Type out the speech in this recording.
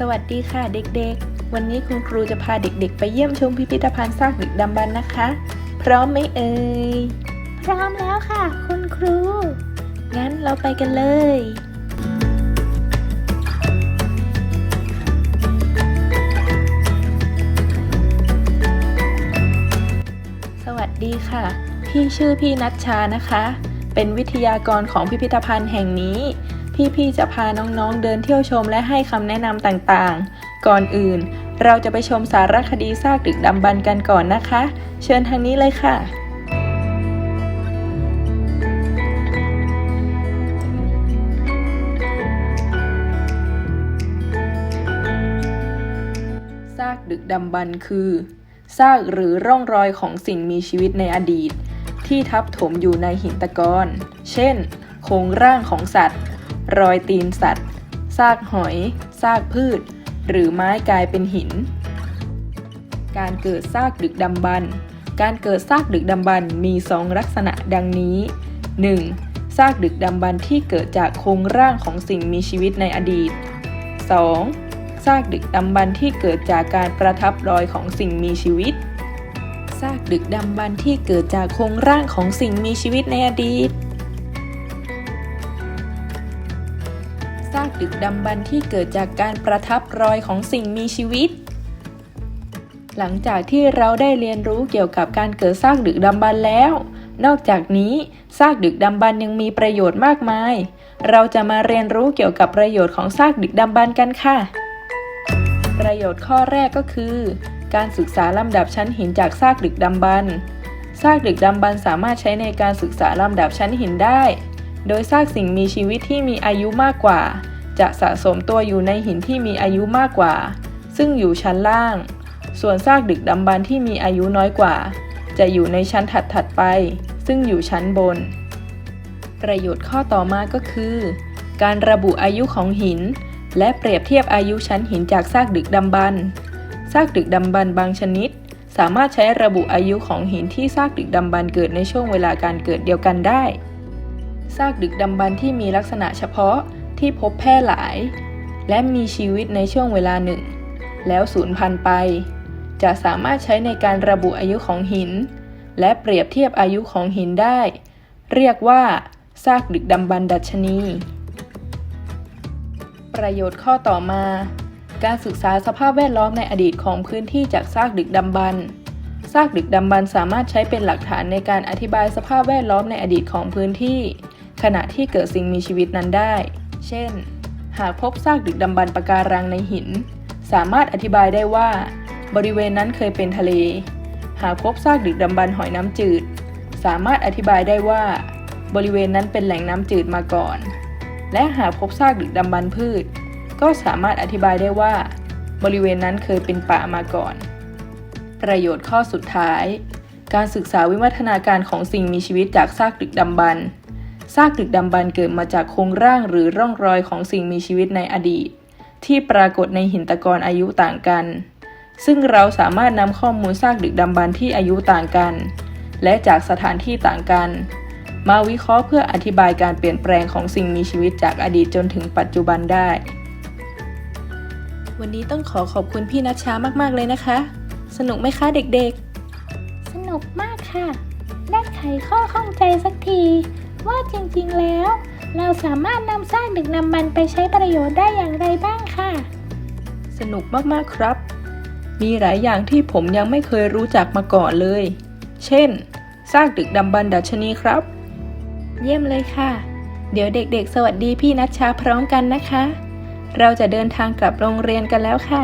สวัสดีค่ะเด็กๆ วันนี้คุณครูจะพาเด็กๆ ไปเยี่ยมชมพิพิธภัณฑ์ซากดึกดำบรรพ์นะคะ พร้อมไหมเอ่ย พร้อมแล้วค่ะ คุณครู งั้นเราไปกันเลย สวัสดีค่ะ พี่ชื่อพี่นัชชานะคะ เป็นวิทยากรของพิพิธภัณฑ์แห่งนี้ พี่ๆจะพาน้องๆเดินเที่ยวชมและให้คำแนะนำต่างๆ ก่อนอื่น เราจะไปชมสารคดีซากดึกดำบรรกันก่อนนะคะ เชิญทางนี้เลยค่ะซากดึกดำบรรคือซากหรือร่องรอยของสิ่งมีชีวิตในอดีต ที่ทับถมอยู่ในหินตะกอน เช่น โครงร่างของสัตว์ รอยตีนสัตว์ ซากหอย ซากพืช หรือไม้กลายเป็นหิน การเกิดซากดึกดำบรรการเกิดซากดึกดำบรรมีสองลักษณะดังนี้ 1. ซากดึกดำบรรที่เกิดจากโครงร่างของสิ่งมีชีวิตในอดีต 2. ซากดึกดำบรรที่เกิดจากการประทับรอยของสิ่งมีชีวิต ซากดึกดำบรรที่เกิดจากโครงร่างของสิ่งมีชีวิตในอดีต ดึกดำบรรที่เกิดจากการประทับรอยของสิ่งมีชีวิต หลังจากที่เราได้เรียนรู้เกี่ยวกับการเกิดซากดึกดำบรรพ์แล้ว นอกจากนี้ซากดึกดำบรรพ์ยังมีประโยชน์มากมาย เราจะมาเรียนรู้เกี่ยวกับประโยชน์ของซากดึกดำบรรพ์กันค่ะ ประโยชน์ข้อแรกก็คือ การศึกษาลำดับชั้นหินจากซากดึกดำบรรพ์ซากดึกดำบรรพ์สามารถใช้ในการศึกษาลำดับชั้นหินได้ โดยซากสิ่งมีชีวิตที่มีอายุมากกว่า จะสะสมตัวอยู่ในหินที่มีอายุมากกว่า ซึ่งอยู่ชั้นล่าง ส่วนซากดึกดำบรรที่มีอายุน้อยกว่า จะอยู่ในชั้นถัดๆไป ซึ่งอยู่ชั้นบน ประโยชน์ข้อต่อมาก็คือ การระบุอายุของหิน และเปรียบเทียบอายุชั้นหินจากซากดึกดำบรรซากดึกดำบรรบางชนิด สามารถใช้ระบุอายุของหินที่ซากดึกดำบรรเกิดในช่วงเวลาการเกิดเดียวกันได้ซากดึกดำบรรที่มีลักษณะเฉพาะ ที่พบแพร่หลาย และมีชีวิตในช่วงเวลาหนึ่ง แล้วสูญพันธุ์ไป จะสามารถใช้ในการระบุอายุของหิน และเปรียบเทียบอายุของหินได้ เรียกว่าซากดึกดำบรรดัชนี ประโยชน์ข้อต่อมา การศึกษาสภาพแวดล้อมในอดีตของพื้นที่จากซากดึกดำบรรซากดึกดำบรรสามารถใช้เป็นหลักฐานในการอธิบายสภาพแวดล้อมในอดีตของพื้นที่ ขณะที่เกิดสิ่งมีชีวิตนั้นได้ เช่น หากพบซากดึกดำบรรพ์ปะการังในหิน สามารถอธิบายได้ว่า บริเวณนั้นเคยเป็นทะเล หากพบซากดึกดำบรรพ์หอยน้ำจืด สามารถอธิบายได้ว่า บริเวณนั้นเป็นแหล่งน้ำจืดมาก่อน และหากพบซากดึกดำบรรพ์พืช ก็สามารถอธิบายได้ว่า บริเวณนั้นเคยเป็นป่ามาก่อน ประโยชน์ข้อสุดท้าย การศึกษาวิวัฒนาการของสิ่งมีชีวิตจากซากดึกดำบรรพ์ ซากดึกดำบรรพ์เกิดมาจากโครงร่างหรือร่องรอยของสิ่งมีชีวิตในอดีต ที่ปรากฏในหินตะกอนอายุต่างกัน ซึ่งเราสามารถนำข้อมูลซากดึกดำบรรพ์ที่อายุต่างกัน และจากสถานที่ต่างกัน มาวิเคราะห์เพื่ออธิบายการเปลี่ยนแปลงของสิ่งมีชีวิตจากอดีตจนถึงปัจจุบันได้ วันนี้ต้องขอขอบคุณพี่นัชชามากๆเลยนะคะ สนุกไหมคะเด็กๆ สนุกมากค่ะ ได้ไขข้อข้องใจสักที ว่าจริงๆแล้ว เราสามารถนำสร้างดึกนำมันไปใช้ประโยชน์ได้อย่างไรบ้างค่ะๆสนุกมากๆครับ มีหลายอย่างที่ผมยังไม่เคยรู้จักมาก่อนเลย เช่นซากดึกดำบรรพ์ดัชนีครับ เยี่ยมเลยค่ะ เดี๋ยวเด็กๆ สวัสดีพี่นัชชาพร้อมกันนะคะ เราจะเดินทางกลับโรงเรียนกันแล้วค่ะ